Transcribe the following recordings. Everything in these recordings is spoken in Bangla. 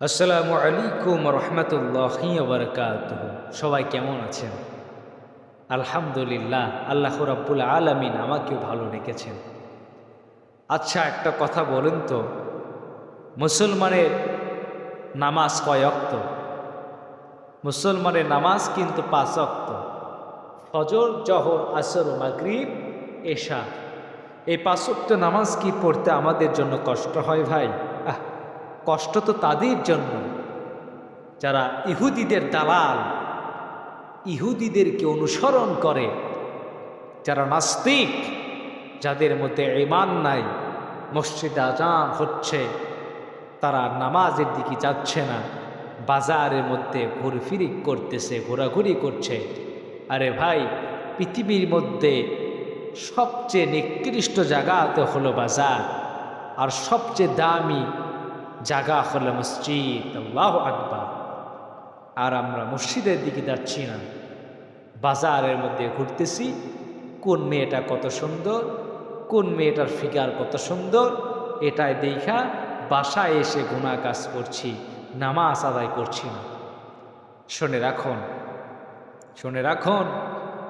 আসসালামু আলাইকুম রহমতুল্লাহ বরকাত সবাই কেমন আছেন? আলহামদুলিল্লাহ, আল্লাহ রাব্বুল আলমিন আমাকেও ভালো রেখেছেন আচ্ছা একটা কথা বলুন তো। মুসলমানের নামাজ কয় অক্ত মুসলমানের নামাজ কিন্তু পাঁচ অক্ত ফজর, জহর, আসর, মাগরিব, এশা। এই পাঁচ অক্ত নামাজ কি পড়তে আমাদের জন্য কষ্ট হয় ভাই? কষ্ট তো তাদের জন্য। যারা ইহুদিদের দালাল, ইহুদিদেরকে অনুসরণ করে, যারা নাস্তিক, যাদের মধ্যে ইমান নাই, মসজিদ আজান হচ্ছে, তারা নামাজের দিকে যাচ্ছে না, বাজারের মধ্যে ঘুরফিরি করতেছে, ঘোরাঘুরি করছে। আরে ভাই, পৃথিবীর মধ্যে সবচেয়ে নিকৃষ্ট জায়গাতে হলো বাজার, আর সবচেয়ে দামি জায়গা হলো মসজিদ, আল্লাহ আকবার। আর আমরা মসজিদের দিকে যাচ্ছি না। বাজারের মধ্যে ঘুরতেছি, কোন মেয়েটা কত সুন্দর, কোন মেয়েটার ফিগার কত সুন্দর, এটাই দেখা, বাসায় এসে গুণা কাজ করছি, নামাজ আদায় করছি না। শুনে রাখুন শুনে রাখুন,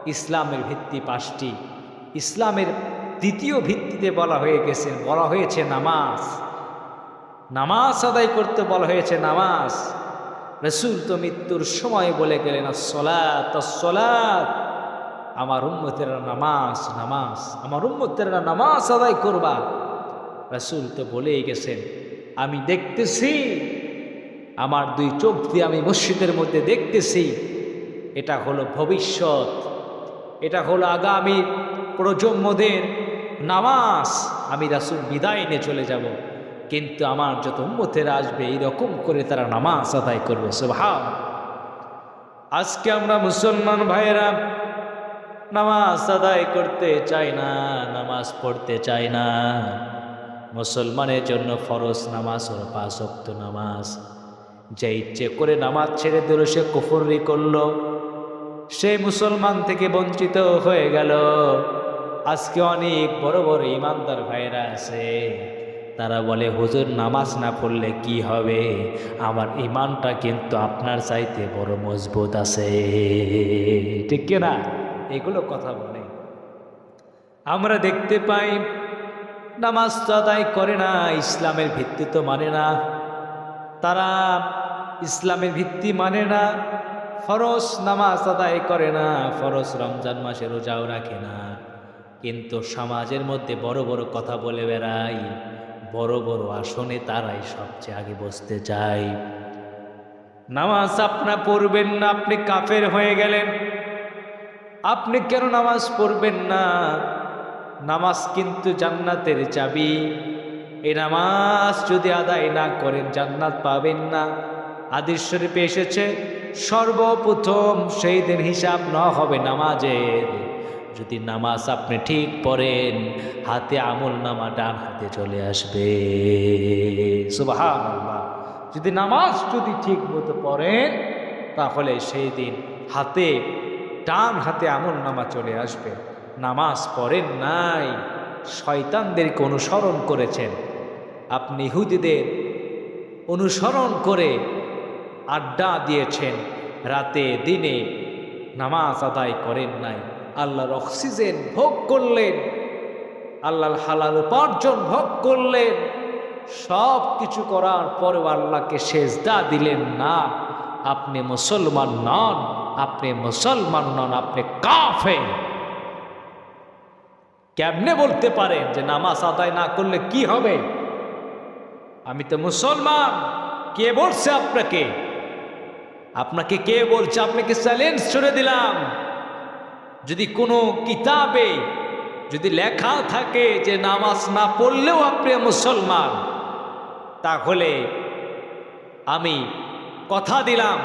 ইসলামের ভিত্তি পাঁচটি। ইসলামের দ্বিতীয় ভিত্তিতে বলা হয়ে গেছে, বলা হয়েছে নামাজ। নামাজ আদায় করতে বলা হয়েছে, নামাজ। রসুল তো মৃত্যুর সময় বলে গেলেন সলাত আমার উম্মতেরা নামাজ নামাজ। আমার উম্মতেরা নামাজ আদায় করবা। রসুল তো বলেই গেছেন, আমি দেখতেছি, আমার দুই চোখ দিয়ে আমি মসজিদের মধ্যে দেখতেছি। এটা হলো ভবিষ্যৎ, এটা হলো আগামী প্রজন্মদের নামাজ। আমি রাসুল বিদায় নিয়ে চলে যাব। কিন্তু আমার যত উম্মতেরা আসবে, এইরকম করে তারা নামাজ আদায় করবে স্বভাব আজকে আমরা মুসলমান ভাইয়েরা নামাজ আদায় করতে চাই না, নামাজ পড়তে চাই না। মুসলমানের জন্য ফরজ নামাজ হলো পাঁচ অক্ত নামাজ। যে ইচ্ছে করে নামাজ ছেড়ে দিল, সে কুফরি করল। সে মুসলমান থেকে বঞ্চিত হয়ে গেল। আজকে অনেক বড় বড় ইমানদার ভাইরা আছে। তারা বলে, হুজুর, নামাজ না পড়লে কি হবে? আমার ইমানটা কিন্তু আপনার চাইতে বড় মজবুত আছে। ঠিক কিনা এগুলো কথা বলে। আমরা দেখতে পাই, নামাজ তো আদায় করে না, ইসলামের ভিত্তি তো মানে না। তারা ইসলামের ভিত্তি মানে না, ফরজ নামাজ আদায় করে না, ফরজ রমজান মাসে রোজাও রাখে না। কিন্তু সমাজের মধ্যে বড় বড় কথা বলে বেড়াই বড় বড় আসনে তারাই সবচেয়ে আগে বসতে চায়। নামাজ আপনার পড়বেন না, আপনি কাফের হয়ে গেলেন। আপনি কেন নামাজ পড়বেন না? নামাজ কিন্তু জান্নাতের চাবি। এই নামাজ যদি আদায় না করেন, জান্নাত পাবেন না। আদির শরীফে এসেছে, সর্বপ্রথম সেই দিন হিসাব না হবে নামাজের। যদি নামাজ আপনি ঠিক পড়েন, হাতে আমল নামা ডান হাতে চলে আসবে। যদি নামাজ যদি ঠিক মতো পড়েন, তাহলে সেই দিন হাতে, ডান হাতে আমল নামা চলে আসবে। নামাজ পড়েন নাই, শয়তানদেরকে অনুসরণ করেছেন। আপনি ইহুদিদের অনুসরণ করে আড্ডা দিয়েছেন, রাতে, দিনে নামাজ আদায় করেন নাই। আল্লাহর অক্সিজেন ভোগ করলেন, আল্লাহর হালাল উপার্জন ভোগ করলেন, সব কিছু করার পরেও আল্লাহকে সেজদা দিলেন না। আপনি মুসলমান নন, আপনি মুসলমান নন, আপনি কাফে কেমনে বলতে পারেন যে নামাজ আদায় না করলে কি হবে? আমি তো মুসলমান, কে বলছে আপনাকে? আপনাকে কে বলছে? আপনাকে চ্যালেঞ্জ ছুড়ে দিলাম। যদি কোনো কিতাবে যদি লেখা থাকে যে নামাজ না পড়লেও আপনি মুসলমান, তাহলে আমি কথা দিলাম।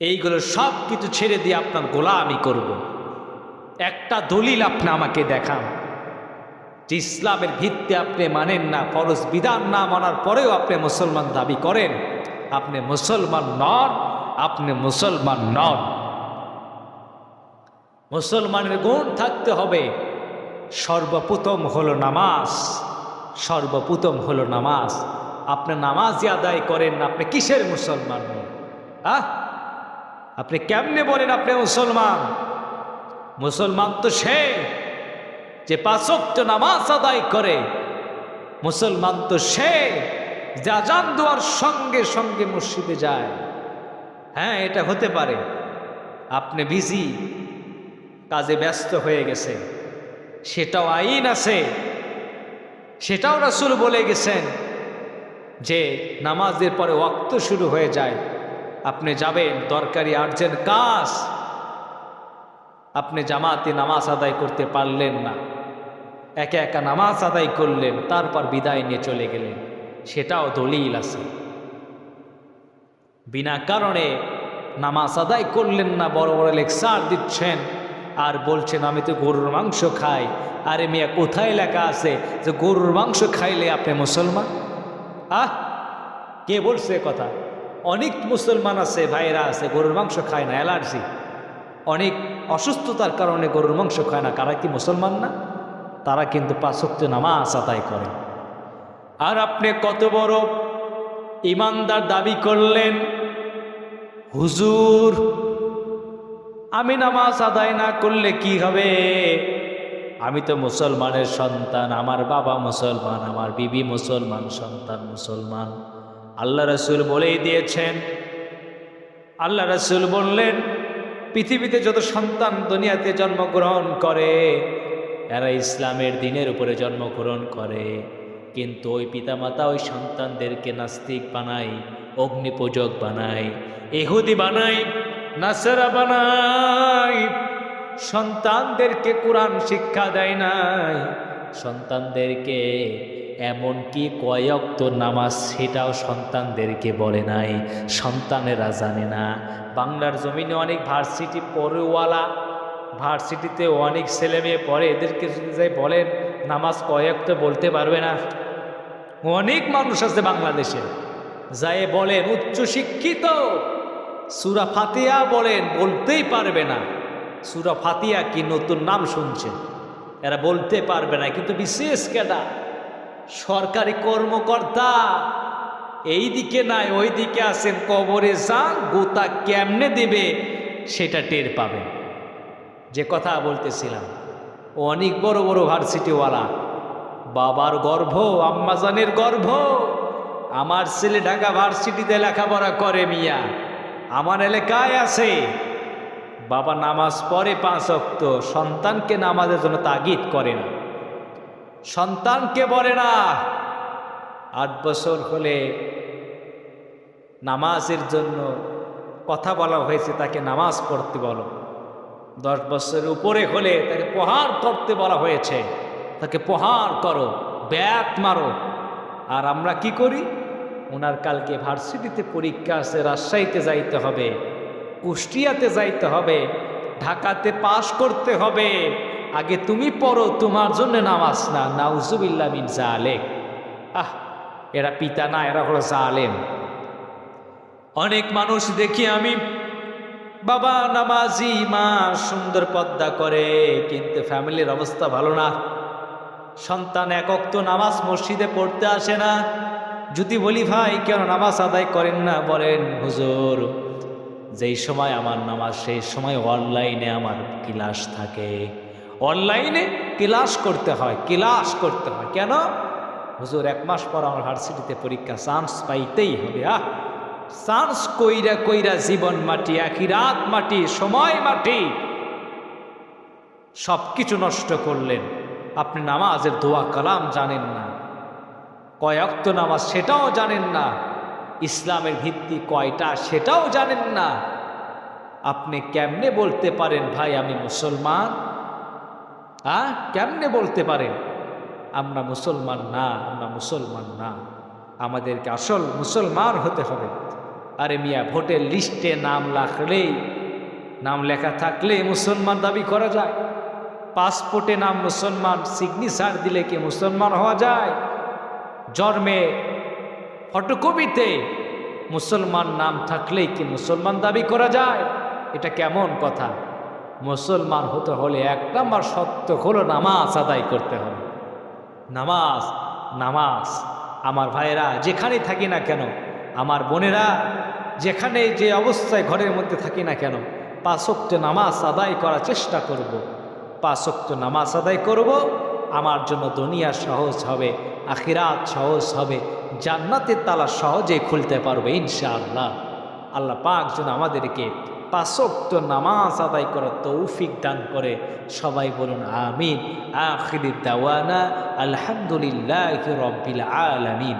এইগুলো সব কিছু ছেড়ে দিয়ে আপনার গোলা আমি করব। একটা দলিল আপনি আমাকে দেখান। যে ইসলামের ভিত্তি আপনি মানেন না, ফরজ বিধান না মানার পরেও আপনি মুসলমান দাবি করেন। আপনি মুসলমান নন আপনি মুসলমান নন। মুসলমানের গুণ থাকতে হবে। সর্বপ্রথম হলো নামাজ। সর্বপ্রথম হলো নামাজ। আপনি নামাজই আদায় করেন, আপনি কিসের মুসলমান? আহ? আপনি কেমনে বলেন আপনি মুসলমান? মুসলমান তো সে যে পাঁচক্ত নামাজ আদায় করে। মুসলমান তো সে যে আজান দেওয়ার সঙ্গে সঙ্গে মসজিদে যায়। হ্যাঁ এটা হতে পারে। আপনি বিজি কাজে ব্যস্ত হয়ে গেছে। সেটাও আইন আছে। সেটাও রাসুল বলে গেছেন যে, নামাজের পরে ওয়াক্ত শুরু হয়ে যায়। আপনি যাবেন, দরকারি আর্জেন্ট কাজ। আপনি জামাতে নামাজ আদায় করতে পারলেন না। একা একা নামাজ আদায় করলেন, তারপর বিদায় নিয়ে চলে গেলেন। সেটাও দলিল আছে। বিনা কারণে নামাজ আদায় করলেন না, বড় বড় লেকচার দিচ্ছেন। আর বলছেন, আমি তো গরুর মাংস খাই। আরে মিয়া, কোথায় লেখা আছে যে গরুর মাংস খাইলে আপনি মুসলমান? আহ! কে বলছে কথা? অনেক মুসলমান আছে ভাইরা আছে, গরুর মাংস খায় না, অ্যালার্জি। অনেক অসুস্থতার কারণে গরুর মাংস খায় না, কারা কি মুসলমান না? তারা কিন্তু পাঁচক্ত নামাজ আদায় করে। আর আপনি কত বড় ইমানদার দাবি করলেন, হুজুর, আমি নামাজ আদায় না করলে কি হবে? আমি তো মুসলমানের সন্তান, আমার বাবা মুসলমান, আমার বিবি মুসলমান, সন্তান মুসলমান। আল্লাহ রসুল বলেই দিয়েছেন। আল্লাহ রসুল বললেন, পৃথিবীতে যত সন্তান দুনিয়াতে জন্মগ্রহণ করে, এরা ইসলামের দিনের উপরে জন্মগ্রহণ করে। কিন্তু ওই পিতামাতা ওই সন্তানদেরকে নাস্তিক বানায়, অগ্নিপূজক বানায় এহুদি বানায়, নাসারা বানায়। সন্তানদেরকে কোরআন শিক্ষা দেয় নাই। সন্তানদেরকে এমনকি কয়ক্ত নামাজ সেটাও সন্তানদেরকে বলে নাই, সন্তানেরা জানে না। বাংলার জমিনে অনেক ভার্সিটি পড়ুয়ালা, ভার্সিটিতে অনেক ছেলে মেয়ে পড়ে, এদেরকে যদি যাই বলেন, নামাজ কয়েক তো বলতে পারবে না। অনেক মানুষ আছে বাংলাদেশে। যাই বলেন, উচ্চ শিক্ষিত। সুরা ফাতিয়া বলেন, বলতেই পারবে না। সুরা ফাতিয়া কি নতুন নাম শুনছে? এরা বলতে পারবে না, কিন্তু বিশেষ কেটা সরকারি কর্মকর্তা, এই দিকে নাই, ওই দিকে আছেন, কবরে যান, গোতা কেমনে দেবে, সেটা টের পাবেন যে কথা বলতেছিলাম, অনেক বড় বড় ভার্সিটিওয়ালা বাবার গর্ভ, আম্মাজানের গর্ভ। আমার ছেলে ঢাকা ভার্সিটিতে লেখাপড়া করে মিয়া। আমার এলাকায় আছে। বাবা নামাজ পড়ে পাঁচ অক্ত সন্তানকে নামাজের জন্য তাগিদ করে না। সন্তানকে বলে না। আট বছর হলে নামাজের জন্য কথা বলা হয়েছে, তাকে নামাজ পড়তে বলো। দশ বছরের উপরে হলে তাকে প্রহার করতে বলা হয়েছে। তাকে প্রহার করো ব্যাট মারো। আর আমরা কি করি? ওনার কালকে ভার্সিটিতে পরীক্ষা আছে, রাজশাহীতে যাইতে হবে, কুষ্টিয়াতে যাইতে হবে, ঢাকাতে পাশ করতে হবে। আগে তুমি পড়ো, তোমার জন্য নামাজ না। নাউজুবিল্লা মিন জালেক। আহ, এরা পিতা না, এরা হলো জালেম। অনেক মানুষ দেখি আমি, বাবা নামাজি, মা সুন্দর পদ্মা করে, কিন্তু ফ্যামিলির অবস্থা ভালো না। সন্তান একক তো নামাজ মসজিদে পড়তে আসে না। যদি বলি, ভাই, কেন নামাজ আদায় করেন না? বলেন, হুজুর, যেই সময় আমার নামাজ, সেই সময় অনলাইনে আমার ক্লাস থাকে। অনলাইনে ক্লাস করতে হয়, ক্লাস করতে হয়। কেন? হুজুর, এক মাস পর আমার ভার্সিটিতে পরীক্ষা, চান্স পাইতেই হবে। আহ! চান্স কইরা কইরা জীবন মাটি, একই রাত মাটি, সময় মাটি। সব কিছু নষ্ট করলেন। আপনি নামাজের দোয়া কালাম জানেন না। কয়ক্ত নামাজ সেটাও জানেন না। ইসলামের ভিত্তি কয়টা সেটাও জানেন না। আপনি কেমনে বলতে পারেন, ভাই, আমি মুসলমান হ্যাঁ কেমনে বলতে পারেন? আমরা মুসলমান না, আমরা মুসলমান না। আমাদেরকে আসল মুসলমান হতে হবে। আরে মিয়া, ভোটের লিস্টে নাম রাখলেই, নাম লেখা থাকলে মুসলমান দাবি করা যায়। পাসপোর্টে নাম মুসলমান সিগনেচার দিলে কি মুসলমান হওয়া যায়? জন্মে ফটোকপিতে মুসলমান নাম থাকলেই কি মুসলমান দাবি করা যায়? এটা কেমন কথা? মুসলমান হতে হলে এক নম্বর সত্য হলো নামাজ আদায় করতে হবে। নামাজ নামাজ। আমার ভাইয়েরা, যেখানেই থাকি না কেন, আমার বোনেরা, যেখানে যে অবস্থায় ঘরের মধ্যে থাকি না কেন পাঁচক্ত নামাজ আদায় করার চেষ্টা করব। পাঁচক্ত নামাজ আদায় করব। আমার জন্য দুনিয়া সহজ হবে, আখিরাত সহজ হবে, জান্নাতের তালা সহজেই খুলতে পারবে ইনশাআল্লাহ। আল্লাহ পাক যেন আমাদেরকে পাঁচক্ত নামাজ আদায় করার তৌফিক দান করে। সবাই বলুন আমিন। আখির দাওয়ানা আলহামদুলিল্লাহ রব্বিল আলামিন।